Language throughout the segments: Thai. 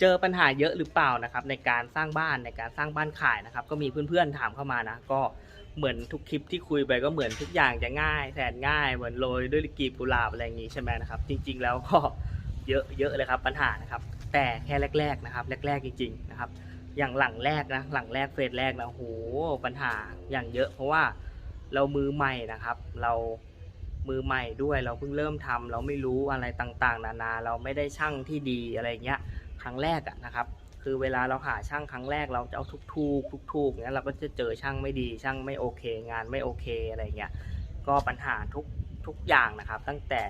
เจอปัญหาเยอะหรือเปล่านะครับในการสร้างบ้านในการสร้างบ้านขายนะครับ ก็มีเพื่อนๆถามเข้ามานะ ก็เหมือนทุกคลิปที่คุยไปก็เหมือนทุกอย่างจะง่ายแสนง่ายเหมือนโรยด้วยกีบกุหลาบอะไรอย่างงี้ใช่ไหมนะครับ จริง ๆ แล้วก็เยอะเยอะเลยครับปัญหานะครับ แต่แค่แรก ๆนะครับ แรก ๆ จริง ๆ นะครับ อย่างหลังแรกนะหลังแรกเฟสแรกนะโหปัญหาอย่างเยอะ เพราะว่าเรามือใหม่นะครับ เรา มือใหม่ด้วย เราเพิ่งเริ่มทำเราไม่รู้อะไรต่างๆ นานา เราไม่ได้ช่างที่ดีอะไรเงี้ยครั้งแรกอะนะครับ คือเวลาเราหาช่างครั้งแรกเราจะเอาทุกทูกทุกทูกเงี้ยเราก็จะเจอช่างไม่ดีช่างไม่โอเค งานไม่โอเคอะไรเงี้ยก็ปัญหาทุกทุกอย่างนะครับ ตั้งแต่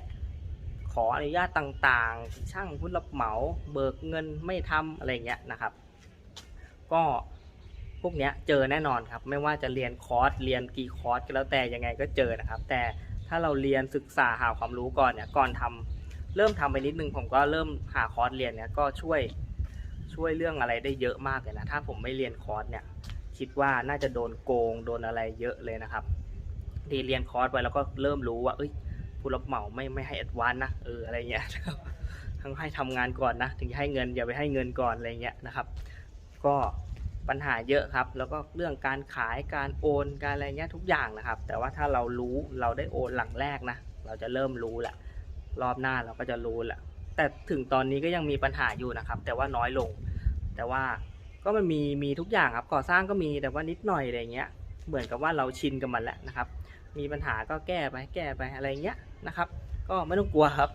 ขออนุญาตต่างๆ ช่างผู้รับเหมาเบิกเงินไม่ทำอะไรเงี้ยนะครับ ก็พวกเนี้ยเจอแน่นอนครับ ไม่ว่าจะเรียนคอร์สเรียนกี่คอร์สก็แล้วแต่ยังไงก็เจอนะครับ แต่ ถ้าเราเรียนศึกษาหาความรู้ก่อนเนี่ยก่อนทำเริ่มทำไปนิดนึงผมก็เริ่มหาคอร์สเรียนเนี่ยก็ช่วยช่วยเรื่องอะไรได้เยอะมากเลยนะ ถ้าผมไม่เรียนคอร์สเนี่ยคิดว่าน่าจะโดนโกงโดนอะไรเยอะเลยนะครับดีเรียนคอร์สไปแล้วก็เริ่มรู้ว่า เอ้ยผู้รับเหมาไม่ไม่ให้แอดวานนะเอออะไรเงี้ยทั้งให้ทำงานก่อนนะ ถึงจะให้เงินอย่าไปให้เงินก่อนอะไรเงี้ยนะครับ ก็ ปัญหาเยอะครับ แล้วก็เรื่องการขายการโอนการอะไรเงี้ยทุกอย่างนะครับ แต่ว่าถ้าเรารู้เราได้โอนหลังแรกนะ เราจะเริ่มรู้แหละรอบหน้าเราก็จะรู้แหละแต่ถึงตอนนี้ก็ยังมีปัญหาอยู่นะครับ แต่ว่าน้อยลง แต่ว่าก็มันมีมีทุกอย่างครับก่อสร้างก็มีแต่ว่านิดหน่อยอะไรเงี้ย เหมือนกับว่าเราชินกับมันแล้วนะครับ มีปัญหาก็แก้ไปแก้ไปอะไรเงี้ยนะครับ ก็ไม่ต้องกลัวครับ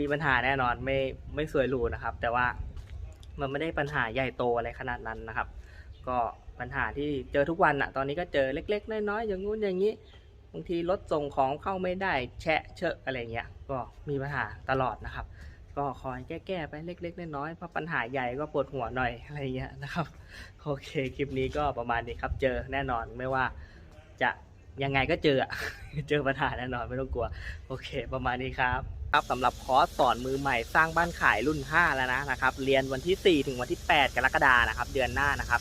มีปัญหาแน่นอนไม่ไม่สวยหรูนะครับ แต่ว่ามันไม่ได้ปัญหาใหญ่โตอะไรขนาดนั้นนะครับ ก็ปัญหาที่เจอทุกวันอะตอนนี้ก็เจอเล็ก ๆ น้อยๆอย่างงู้นอย่างนี้บางทีรถส่งของเข้าไม่ได้แชะเชอะอะไรเงี้ยก็มีปัญหาตลอดนะครับ ก็คอยแก้ๆไปเล็ก ๆ น้อยๆเพราะปัญหาใหญ่ก็ปวดหัวหน่อยอะไรเงี้ยนะครับโอเคคลิปนี้ก็ประมาณนี้ครับ เจอแน่นอนไม่ว่าจะยังไงก็เจอเจอปัญหาแน่นอนไม่ต้องกลัว โอเค ประมาณนี้ครับ ครับสำหรับคอร์สสอนมือใหม่สร้างบ้านขายรุ่น 5 แล้วนะนะครับ เรียนวันที่ 4 ถึงวันที่ 8 กรกฎานะครับ เดือนหน้านะครับ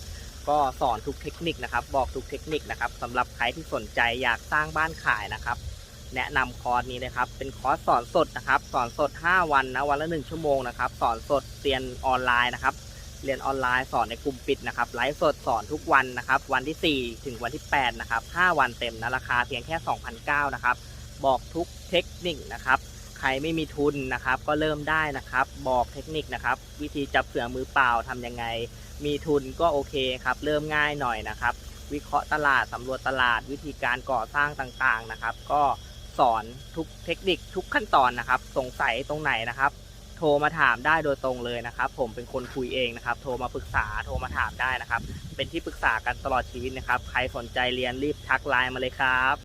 ก็สอนทุกเทคนิคนะครับ บอกทุกเทคนิคนะครับสำหรับใครที่สนใจอยากสร้างบ้านขายนะครับ แนะนำคอร์สนี้นะครับ เป็นคอร์สสอนสดนะครับ สอนสด 5 วันนะวันละ 1 ชั่วโมงนะครับ สอนสดเรียนออนไลน์นะครับ เรียนออนไลน์สอนในกลุ่มปิดนะครับไลฟ์สดสอนทุกวันนะครับ วันที่ 4 ถึงวันที่8นะครับ5วันเต็มนะราคาเพียงแค่2,009นะครับ บอกทุกเทคนิคนะครับ ใครไม่มีทุนนะครับ ก็เริ่มได้นะครับ บอกเทคนิคนะครับ วิธีจับเสือมือเปล่าทำยังไง มีทุนก็โอเคครับ เริ่มง่ายหน่อยนะครับ วิเคราะห์ตลาดสำรวจตลาด วิธีการก่อสร้างต่างๆนะครับ ก็สอนทุกเทคนิคทุกขั้นตอนนะครับ สงสัยตรงไหนนะครับ โทรมาถามได้โดยตรงเลยนะครับ ผมเป็นคนคุยเองนะครับ โทรมาปรึกษาโทรมาถามได้นะครับ เป็นที่ปรึกษากันตลอดชีวิตนะครับ ใครสนใจเรียนรีบทักไลน์มาเลยครับ